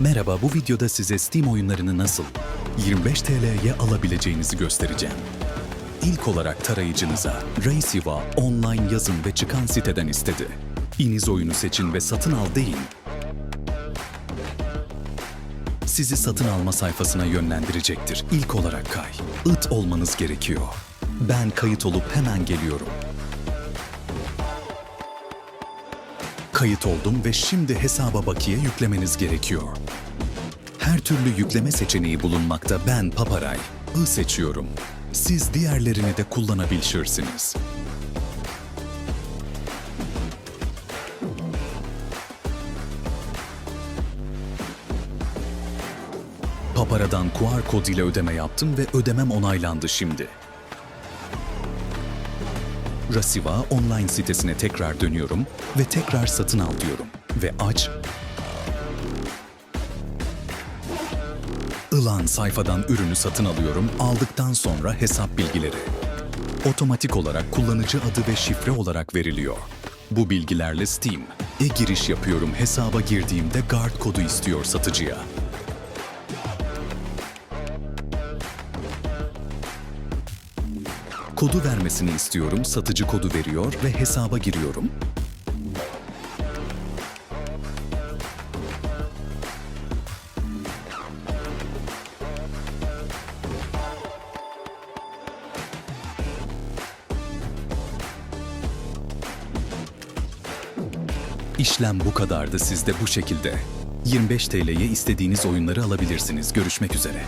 Merhaba, bu videoda size Steam oyunlarını nasıl 25 TL'ye alabileceğinizi göstereceğim. İlk olarak tarayıcınıza Raysiva online yazın ve çıkan siteden istedi. İniz oyunu seçin ve satın al deyin. Sizi satın alma sayfasına yönlendirecektir. İlk olarak kay. It olmanız gerekiyor. Ben kayıt olup hemen geliyorum. Kayıt oldum ve şimdi hesaba bakiye yüklemeniz gerekiyor. Her türlü yükleme seçeneği bulunmakta ben Paparay. I seçiyorum. Siz diğerlerini de kullanabilirsiniz. Papara'dan QR kod ile ödeme yaptım ve ödemem onaylandı şimdi. Rasiva online sitesine tekrar dönüyorum ve tekrar satın al diyorum ve aç. Ilan sayfadan ürünü satın alıyorum, aldıktan sonra hesap bilgileri. Otomatik olarak kullanıcı adı ve şifre olarak veriliyor. Bu bilgilerle Steam. E-giriş yapıyorum, hesaba girdiğimde guard kodu istiyor satıcıya. Kodu vermesini istiyorum, satıcı kodu veriyor ve hesaba giriyorum. İşlem bu kadardı siz de bu şekilde. 25 TL'ye istediğiniz oyunları alabilirsiniz. Görüşmek üzere.